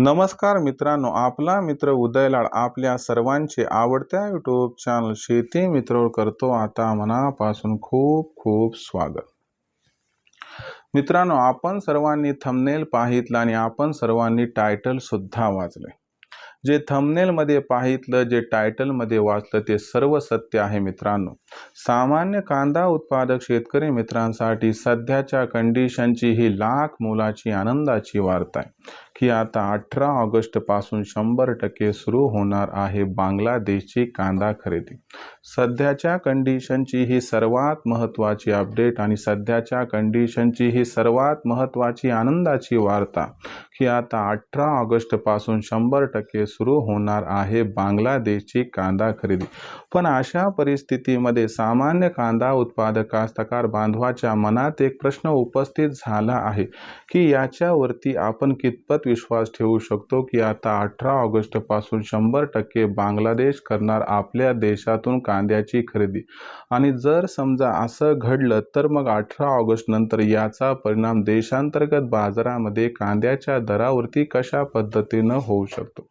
नमस्कार मित्रांनो आपला मित्र उदयलाड आपल्या सर्वांचे आवडत्या यूट्यूब चॅनल शेती मित्र करतो. आता मनापासून खूप खूप स्वागत. मित्रांनो आपण सर्वांनी थंबनेल पाहितलं आणि आपण सर्वांनी टायटल सुद्धा वाचले जे थंबनेलमध्ये पाहितलं जे टायटलमध्ये वाचलं ते सर्व सत्य आहे मित्रांनो. सामान्य कांदा उत्पादक शेतकरी मित्रांसाठी सध्याच्या कंडिशनची ही लाख मोलाची आनंदाची वार्ता आहे की आता अठरा ऑगस्टपासून शंभर टक्के सुरू होणार आहे बांगलादेशची कांदा खरेदी. सध्याच्या कंडिशनची ही सर्वात महत्त्वाची अपडेट आणि सध्याच्या कंडिशनची ही सर्वात महत्त्वाची आनंदाची वार्ता की आता अठरा ऑगस्टपासून शंभर टक्के सुरू होणार आहे बांगलादेशची कांदा खरेदी. पण अशा परिस्थितीमध्ये सामान्य कांदा उत्पादक कास्तकार बांधवाच्या मनात एक प्रश्न उपस्थित झाला आहे की याच्यावरती आपण कितपत विश्वास ठेवू शकतो की आता अठरा ऑगस्टपासून शंभर टक्के बांगलादेश करणार आपल्या देशातून कांद्याची खरेदी. आणि जर समजा असं घडलं तर मग अठरा ऑगस्ट नंतर याचा परिणाम देशांतर्गत बाजारामध्ये कांद्याच्या दरावरती कशा पद्धतीनं होऊ शकतो?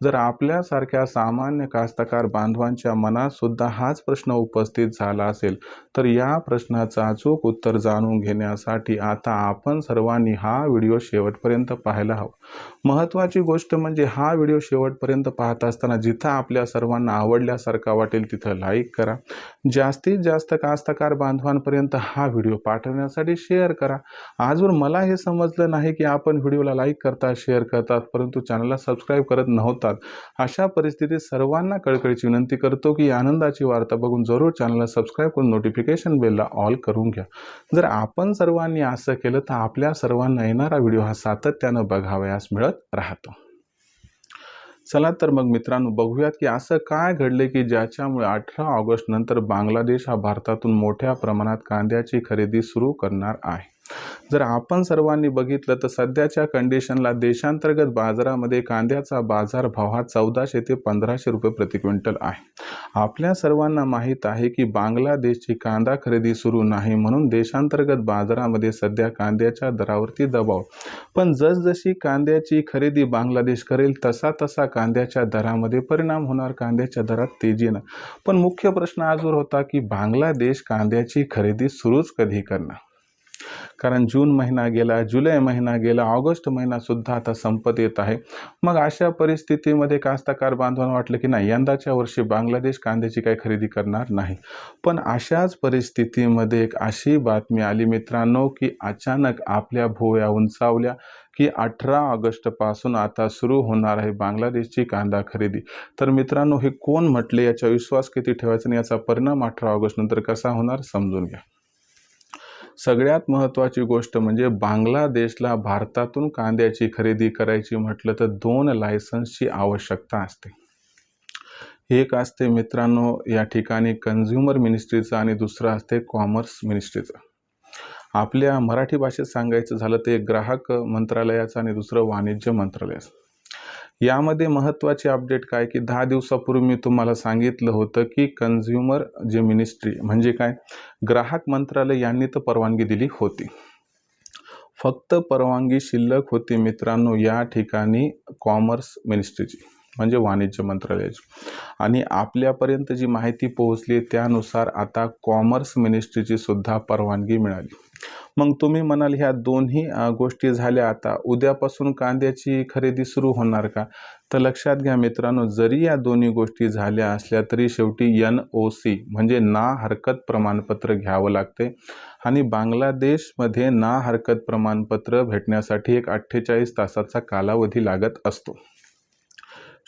जर आपल्यासारख्या सामान्य कास्तकार बांधवांच्या मनात सुद्धा हाच प्रश्न उपस्थित झाला असेल तर या प्रश्नाचं अचूक उत्तर जाणून घेण्यासाठी आता आपण सर्वांनी हा व्हिडिओ शेवटपर्यंत पाहायला हवा. महत्त्वाची गोष्ट म्हणजे हा व्हिडिओ शेवटपर्यंत पाहत असताना जिथं आपल्या सर्वांना आवडल्यासारखा वाटेल तिथं लाईक करा. जास्तीत जास्त कास्तकार बांधवांपर्यंत हा व्हिडिओ पाठवण्यासाठी शेअर करा. आजवर मला हे समजलं नाही की आपण व्हिडिओला लाईक करता शेअर करतात परंतु चॅनलला सबस्क्राईब करत नव्हता असतात. अशा परिस्थितीत सर्वांना कळकळीची विनंती करतो की आनंदाची वार्ता बघून जरूर चॅनलला सबस्क्राईब करून नोटिफिकेशन बेलला ऑल करून घ्या. जर आपण सर्वांनी असं केलं तर आपल्या सर्वांना येणारा व्हिडिओ हा सातत्यानं बघावयास मिळत राहतो. चला तर मग मित्रांनो बघूयात की असं काय घडले की ज्याच्यामुळे अठरा ऑगस्ट नंतर बांगलादेश हा भारतातून मोठ्या प्रमाणात कांद्याची खरेदी सुरू करणार आहे. जर आपण सर्वांनी बघितलं तर सध्याच्या कंडिशनला देशांतर्गत बाजारामध्ये कांद्याचा बाजारभाव हा चौदाशे ते पंधराशे रुपये प्रति क्विंटल आहे. आपल्या सर्वांना माहीत आहे की बांगलादेशची कांदा खरेदी सुरू नाही म्हणून देशांतर्गत बाजारामध्ये सध्या कांद्याच्या दरावरती दबाव. पण जसजशी कांद्याची खरेदी बांगलादेश करेल तसा तसा कांद्याच्या दरामध्ये परिणाम होणार कांद्याच्या दरात तेजीनं. पण मुख्य प्रश्न आजवर होता की बांगलादेश कांद्याची खरेदी सुरूच कधी करणार? कारण जून महिना गेला जुलै महिना गेला ऑगस्ट महिनासुद्धा आता संपत येत आहे. मग अशा परिस्थितीमध्ये कास्तकार बांधवांना वाटलं की नाही यंदाच्या वर्षी बांगलादेश कांद्याची काही खरेदी करणार नाही. पण अशाच परिस्थितीमध्ये एक अशी बातमी आली मित्रांनो की अचानक आपल्या भोया उंचावल्या की अठरा ऑगस्टपासून आता सुरू होणार आहे बांगलादेशची कांदा खरेदी. तर मित्रांनो हे कोण म्हटले याचा विश्वास किती ठेवायचा आणि याचा परिणाम अठरा ऑगस्टनंतर कसा होणार समजून घ्या. सगळ्यात महत्त्वाची गोष्ट म्हणजे बांगलादेशला भारतातून कांद्याची खरेदी करायची म्हटलं तर दोन लायसन्सची आवश्यकता असते. एक असते मित्रांनो या ठिकाणी कन्झ्युमर मिनिस्ट्रीचं आणि दुसरं असते कॉमर्स मिनिस्ट्रीचं आपल्या मराठी भाषेत सांगायचं झालं ते ग्राहक मंत्रालयाचं आणि दुसरं वाणिज्य मंत्रालयाचं. यामध्ये महत्त्वाची अपडेट काय की दहा दिवसापूर्वी मी तुम्हाला सांगितलं होतं की कन्झ्युमर जे मिनिस्ट्री म्हणजे काय? ग्राहक मंत्रालय यांनी तर परवानगी दिली होती. फक्त परवानगी शिल्लक होती मित्रांनो या ठिकाणी कॉमर्स मिनिस्ट्रीची म्हणजे वाणिज्य मंत्रालयाची. आणि आपल्यापर्यंत जी माहिती पोहोचली त्यानुसार आता कॉमर्स मिनिस्ट्रीची सुद्धा परवानगी मिळाली. मग तुम्ही म्हणाल ह्या दोन्ही गोष्टी झाल्या आता. उद्यापासून कांद्याची खरेदी सुरू होणार का? तर लक्षात घ्या मित्रांनो जरी या दोन्ही गोष्टी झाल्या असल्या तरी शेवटी एन ओ सी म्हणजे ना हरकत प्रमाणपत्र घ्यावं लागते. आणि बांगलादेशमध्ये ना हरकत प्रमाणपत्र भेटण्यासाठी एक अठ्ठेचाळीस तासाचा कालावधी लागत असतो.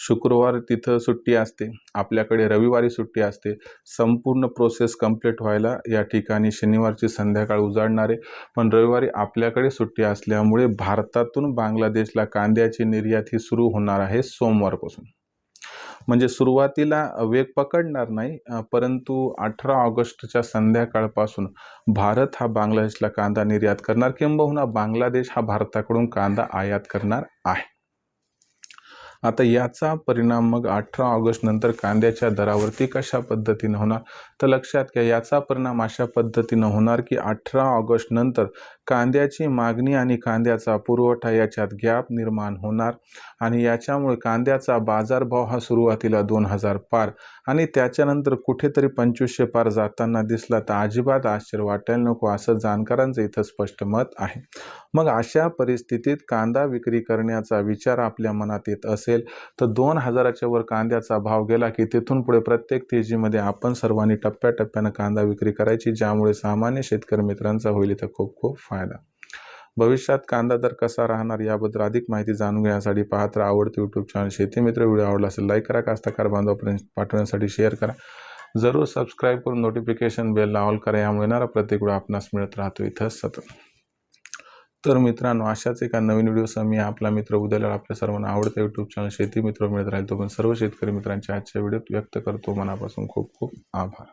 शुक्रवार तिथं सुट्टी असते. आपल्याकडे रविवारी सुट्टी असते. संपूर्ण प्रोसेस कंप्लीट व्हायला या ठिकाणी शनिवारची संध्याकाळ उजाडणारे. पण रविवारी आपल्याकडे सुट्टी असल्यामुळे भारतातून बांगलादेशला कांद्याची निर्यात ही सुरू होणार आहे सोमवारपासून. म्हणजे सुरुवातीला वेग पकडणार नाही परंतु अठरा ऑगस्टच्या संध्याकाळपासून भारत हा बांगलादेशला कांदा निर्यात करणार. किंबहुना बांगलादेश हा भारताकडून कांदा आयात करणार आहे. आता याचा परिणाम मग अठरा ऑगस्ट नंतर कांद्याच्या दरावरती कशा पद्धतीनं होणार? तर लक्षात घ्या याचा परिणाम अशा पद्धतीनं होणार की अठरा ऑगस्ट नंतर कांद्याची मागणी आणि कांद्याचा पुरवठा याच्यात गॅप निर्माण होणार आणि याच्यामुळे कांद्याचा बाजारभाव हा सुरुवातीला दोन हजार पार आणि त्याच्यानंतर कुठेतरी पंचवीसशे पार जाताना दिसला तर अजिबात आश्चर्य वाटायला नको असं जाणकारांचं इथं स्पष्ट मत आहे. मग अशा परिस्थितीत कांदा विक्री करण्याचा विचार आपल्या मनात येत असेल तर दोन हजाराच्या वर कांद्याचा भाव गेला की तिथून पुढे प्रत्येक तेजीमध्ये आपण सर्वांनी टप्प्याटप्प्यानं कांदा विक्री करायची ज्यामुळे सामान्य शेतकरी मित्रांचा होईल इथं खूप खूप फायदा. भविष्यात कांदा दर कसा राहणार याबद्दल अधिक माहिती जाणून घेण्यासाठी पाहत राहा आवडते यूट्यूब चॅनल शेती मित्र व्हिडिओ आवडला असेल लाईक करा. कास्तकार बांधवापर्यंत पाठवण्यासाठी शेअर करा. जरूर सबस्क्राईब करून नोटिफिकेशन बेलला ऑल करा. यामुळे येणारा प्रत्येक वेळ आपणास मिळत राहतो. इथं सतत. तर मित्रांनो अशाच एका नवीन व्हिडिओसह मी आपला मित्र उद्याला आपल्या सर्वांना आवडतं यूट्यूब चॅनल शेती मित्र मिळत राहील तो पण सर्व शेतकरी मित्रांच्या आजच्या व्हिडिओत व्यक्त करतो. मनापासून खूप खूप आभार.